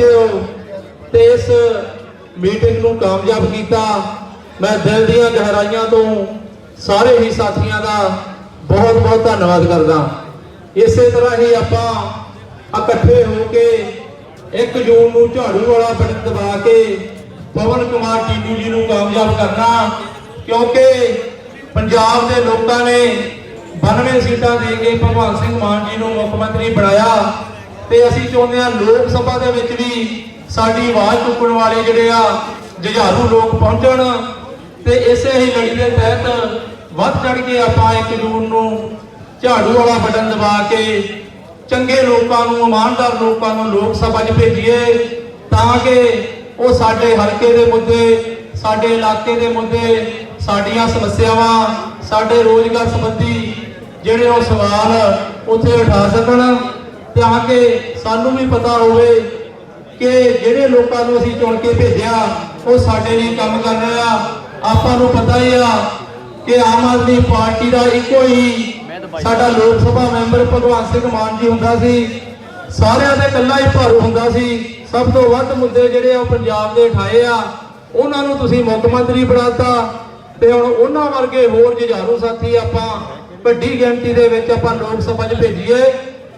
ਪਹੁੰਚੇ ਹੋ ਤੇ ਇਸ ਮੀਟਿੰਗ ਨੂੰ ਕਾਮਯਾਬ ਕੀਤਾ। ਮੈਂ ਦਿਲ ਦੀਆਂ ਗਹਿਰਾਈਆਂ ਤੋਂ ਸਾਰੇ ਹੀ ਸਾਥੀਆਂ ਦਾ ਬਹੁਤ ਬਹੁਤ ਧੰਨਵਾਦ ਕਰਦਾ। ਇਸੇ ਤਰ੍ਹਾਂ ਹੀ ਆਪਾਂ ਇਕੱਠੇ ਹੋ ਕੇ 1 ਜੂਨ ਨੂੰ ਝਾੜੂ ਵਾਲਾ ਬਟਨ ਦਬਾ ਕੇ ਪਵਨ ਕੁਮਾਰ ਟੀਨੂ ਜੀ ਨੂੰ ਕਾਮਯਾਬ ਕਰਨਾ, ਕਿਉਂਕਿ ਪੰਜਾਬ ਦੇ ਲੋਕਾਂ ਨੇ 92 ਸੀਟਾਂ ਦੇ ਕੇ ਭਗਵੰਤ ਸਿੰਘ ਮਾਨ ਜੀ ਨੂੰ ਮੁੱਖ ਮੰਤਰੀ ਬਣਾਇਆ। ਤੇ ਅਸੀਂ ਚਾਹੁੰਦੇ ਹਾਂ ਲੋਕ ਸਭਾ ਦੇ ਵਿੱਚ ਵੀ ਸਾਡੀ ਆਵਾਜ਼ ਚੁੱਕਣ ਵਾਲੇ ਜਿਹੜੇ ਆ ਜੁਝਾਰੂ ਲੋਕ ਪਹੁੰਚਣ ਤੇ ਇਸੇ ਹੀ ਲੜੀ ਦੇ ਤਹਿਤ ਵੱਧ ਚੜ ਕੇ ਆਪਾਂ ਇੱਕ ਜੂਨ ਨੂੰ ਝਾੜੂ ਵਾਲਾ ਬਟਨ ਦਬਾ ਕੇ ਚੰਗੇ ਲੋਕਾਂ ਨੂੰ, ਇਮਾਨਦਾਰ ਲੋਕਾਂ ਨੂੰ ਲੋਕ ਸਭਾ 'ਚ ਭੇਜੀਏ ਤਾਂ ਕਿ ਉਹ ਸਾਡੇ ਹਲਕੇ ਦੇ ਮੁੱਦੇ, ਸਾਡੇ ਇਲਾਕੇ ਦੇ ਮੁੱਦੇ, ਸਾਡੀਆਂ ਸਮੱਸਿਆਵਾਂ, ਸਾਡੇ ਰੋਜ਼ਗਾਰ ਸੰਬੰਧੀ ਜਿਹੜੇ ਉਹ ਸਵਾਲ ਉੱਥੇ ਉਠਾ ਸਕਣ। ਤਾਂ ਕਿ ਸਾਨੂੰ ਵੀ ਪਤਾ ਹੋਵੇ ਕਿ ਜਿਹੜੇ ਲੋਕਾਂ ਨੂੰ ਅਸੀਂ ਚੁਣ ਕੇ ਭੇਜਿਆ, ਉਹ ਸਾਡੇ ਲਈ ਕੰਮ ਕਰ ਰਹੇ ਆ। ਆਪਾਂ ਨੂੰ ਪਤਾ ਹੀ ਆ ਕਿ ਆਮ ਆਦਮੀ ਪਾਰਟੀ ਦਾ ਇੱਕੋ ਹੀ ਸਾਡਾ ਲੋਕ ਸਭਾ ਮੈਂਬਰ ਭਗਵੰਤ ਸਿੰਘ ਮਾਨ ਜੀ ਹੁੰਦਾ ਸੀ। ਸਾਰਿਆਂ ਦੇ ਇਕੱਲਾ ਹੀ ਭਾਰੂ ਹੁੰਦਾ ਸੀ। ਸਭ ਤੋਂ ਵੱਧ ਮੁੱਦੇ ਜਿਹੜੇ ਆ ਉਹ ਪੰਜਾਬ ਦੇ ਉਠਾਏ ਆ। ਉਹਨਾਂ ਨੂੰ ਤੁਸੀਂ ਮੁੱਖ ਮੰਤਰੀ ਬਣਾਤਾ ਤੇ ਹੁਣ ਉਹਨਾਂ ਵਰਗੇ ਹੋਰ ਜੁਝਾਰੂ ਸਾਥੀ ਆਪਾਂ ਵੱਡੀ ਗਿਣਤੀ ਦੇ ਵਿੱਚ ਆਪਾਂ ਲੋਕ ਸਭਾ 'ਚ ਭੇਜੀਏ।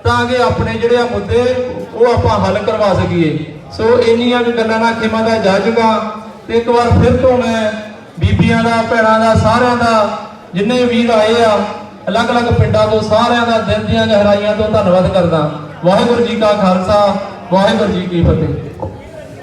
ਤਾਂ ਕਿ ਆਪਣੇ ਜਿਹੜੇ ਆ ਮੁੱਦੇ, ਉਹ ਆਪਾਂ ਹੱਲ ਕਰਵਾ ਸਕੀਏ। ਸੋ ਇੰਨੀਆਂ ਗੱਲਾਂ ਨਾਲ ਖਿਮਾ ਦਾ ਜਾਜਗਾ ਤੇ ਇੱਕ ਵਾਰ ਫਿਰ ਤੋਂ ਮੈਂ ਬੀਬੀਆਂ ਦਾ, ਭੈਣਾਂ ਦਾ, ਸਾਰਿਆਂ ਦਾ, ਜਿੰਨੇ ਵੀਰ ਆਏ ਆ, ਅਲੱਗ-ਅਲੱਗ ਪਿੰਡਾਂ ਤੋਂ ਸਾਰਿਆਂ ਦਾ ਦਿਲ ਦੀਆਂ ਗਹਿਰਾਈਆਂ ਤੋਂ ਧੰਨਵਾਦ ਕਰਦਾ। ਵਾਹਿਗੁਰੂ ਜੀ ਕਾ ਖਾਲਸਾ, ਵਾਹਿਗੁਰੂ ਜੀ ਕੀ ਫਤਿਹ।